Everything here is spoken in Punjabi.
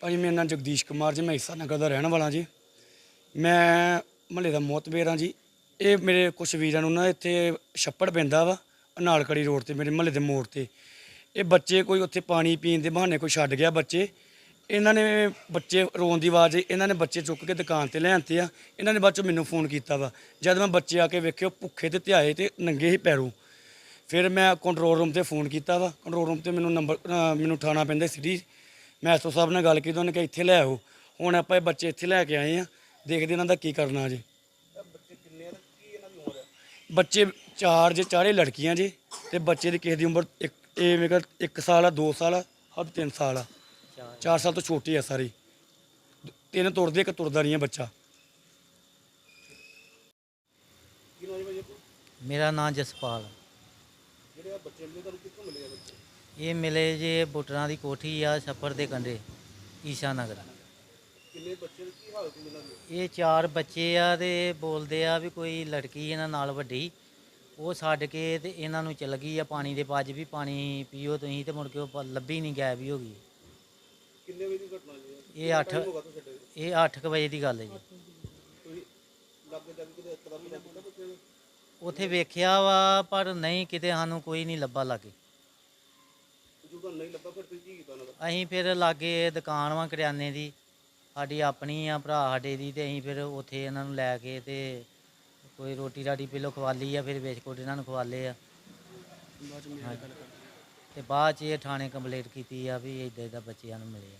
ਭਾਜੀ, ਮੇਰਾ ਨਾਮ ਜਗਦੀਸ਼ ਕੁਮਾਰ ਜੀ, ਮੈਂ ਹਿੱਸਾ ਨਗਰ ਦਾ ਰਹਿਣ ਵਾਲਾ ਜੀ। ਮੈਂ ਮਹੱਲੇ ਦਾ ਮੋਤਬੇਰ ਹਾਂ ਜੀ। ਇਹ ਮੇਰੇ ਕੁਛ ਵੀਰਾਂ ਨੂੰ ਨਾ ਇੱਥੇ ਛੱਪੜ ਪੈਂਦਾ ਵਾ, ਅਨਾਲਕੜੀ ਰੋਡ ਤੇ, ਮੇਰੇ ਮਹੱਲੇ ਦੇ ਮੋੜ ਤੇ। ਇਹ ਬੱਚੇ ਕੋਈ ਉੱਥੇ ਪਾਣੀ ਪੀਣ ਦੇ ਬਹਾਨੇ ਕੋਈ ਛੱਡ ਗਿਆ ਬੱਚੇ। ਇਹਨਾਂ ਨੇ ਬੱਚੇ ਰੋਣ ਦੀ ਆਵਾਜ਼, ਇਹਨਾਂ ਨੇ ਬੱਚੇ ਚੁੱਕ ਕੇ ਦੁਕਾਨ ਤੇ ਲਿਆਂਤੇ ਆ। ਇਹਨਾਂ ਨੇ ਬਾਅਦ ਚੋਂ ਮੈਨੂੰ ਫੋਨ ਕੀਤਾ ਵਾ। ਜਦ ਮੈਂ ਬੱਚੇ ਆ ਕੇ ਵੇਖਿਓ, ਭੁੱਖੇ ਤੇ ਧਿਆਏ ਤੇ ਨੰਗੇ ਹੀ ਪੈਰੋਂ। ਫਿਰ ਮੈਂ ਕੰਟਰੋਲ ਰੂਮ ਤੇ ਫੋਨ ਕੀਤਾ ਵਾ। ਕੰਟਰੋਲ ਰੂਮ ਤੇ ਮੈਨੂੰ ਨੰਬਰ ਮੈਨੂੰ ਉਠਾਉਣਾ ਪੈਂਦਾ ਸਿਟੀ ਮੈਂ ਐਸਓ ਸਾਹਿਬ ਨਾਲ ਗੱਲ ਕੀਤੀ ਉਹਨੇ ਕਿਹਾ ਇੱਥੇ ਲੈ ਆਓ। ਹੁਣ ਆਪਾਂ ਇਹ ਬੱਚੇ ਇੱਥੇ ਲੈ ਕੇ ਆਏ ਆ। ਦੇਖਦੇ ਇਹਨਾਂ ਦਾ ਕੀ ਕਰਨਾ ਜੀ। ਬੱਚੇ ਚਾਰ ਜੇ ਚਾਰੇ ਲੜਕੀਆਂ ਜੀ ਤੇ ਬੱਚੇ ਦੀ ਕਿਸੇ ਦੀ ਉਮਰ ਇੱਕ ਇਹ ਮੇਰੇ ਕੋਲ 1 ਸਾਲ ਆ 2 ਸਾਲ ਆ ਹੱਦ 3 ਸਾਲ ਆ। 4 ਸਾਲ ਤੋਂ ਛੋਟੀ ਆ ਸਾਰੀ। ਤਿੰਨ ਤੁਰਦੇ ਇੱਕ ਤੁਰਦਾ ਨਹੀਂ ਆ। ਬੱਚਾ ਮੇਰਾ ਨਾਮ ਜਸਪਾਲ ਇਹ ਮਿਲੇ ਜੇ ਬੁੱਟਰਾਂ ਦੀ ਕੋਠੀ ਆ ਛੱਪੜ ਦੇ ਕੰਢੇ ਈਸ਼ਾ ਨਗਰ ਇਹ ਚਾਰ ਬੱਚੇ ਆ ਤੇ ਬੋਲਦੇ ਆ ਵੀ ਕੋਈ ਲੜਕੀ ਇਹਨਾਂ ਨਾਲ ਵੱਡੀ ਉਹ ਛੱਡ ਕੇ ਤੇ ਇਹਨਾਂ ਨੂੰ ਚਲ ਗਈ ਆ ਪਾਣੀ ਦੇ ਪੱਜ ਵੀ ਪਾਣੀ ਪੀਓ ਤੁਸੀਂ ਤੇ ਮੁੜ ਕੇ ਉਹ ਲੱਭੀ ਨਹੀਂ ਗਾਇਬ ਹੀ ਹੋ ਗਈ। ਕਿੰਨੇ ਵਜੇ ਦੀ ਘਟਨਾ ਜੀ? ਇਹ 8 ਇਹ 8 ਵਜੇ ਦੀ ਗੱਲ ਹੈ ਜੀ। ਬੱਚੇ ਉੱਥੇ ਵੇਖਿਆ ਵਾ ਪਰ ਨਹੀਂ ਕਿਤੇ ਸਾਨੂੰ ਕੋਈ ਨਹੀਂ ਲੱਭਾ ਲਾਗੇ। ਜਦੋਂ ਤੁਹਾਨੂੰ ਨਹੀਂ ਲੱਭਾ ਫਿਰ ਤੁਸੀਂ ਕੀ ਕੀਤਾ ਉਹਨਾਂ ਦਾ? ਅਸੀਂ ਫਿਰ ਲਾਗੇ ਦੁਕਾਨ ਵਾ ਕਰਿਆਨੇ ਦੀ। ਸਾਡੀ ਆਪਣੀ ਆ ਭਰਾ ਸਾਡੇ ਦੀ ਤੇ ਅਸੀਂ ਫਿਰ ਉੱਥੇ ਇਹਨਾਂ ਨੂੰ ਲੈ ਕੇ ਤੇ ਕੋਈ ਰੋਟੀ ਰਾਟੀ ਪਹਿਲੋਂ ਖਵਾਲੀ ਆ ਫਿਰ ਵੇਚਕੋਟ ਇਹਨਾਂ ਨੂੰ ਖਵਾਲੇ ਆ। ਤੇ ਬਾਅਦ ਚ ਇਹ ਥਾਣੇ ਕੰਪਲੇਂਟ ਕੀਤੀ ਆ ਵੀ ਇਦਾਂ ਇਦਾਂ ਬੱਚਿਆਂ ਨੂੰ ਮਿਲੇ ਆ।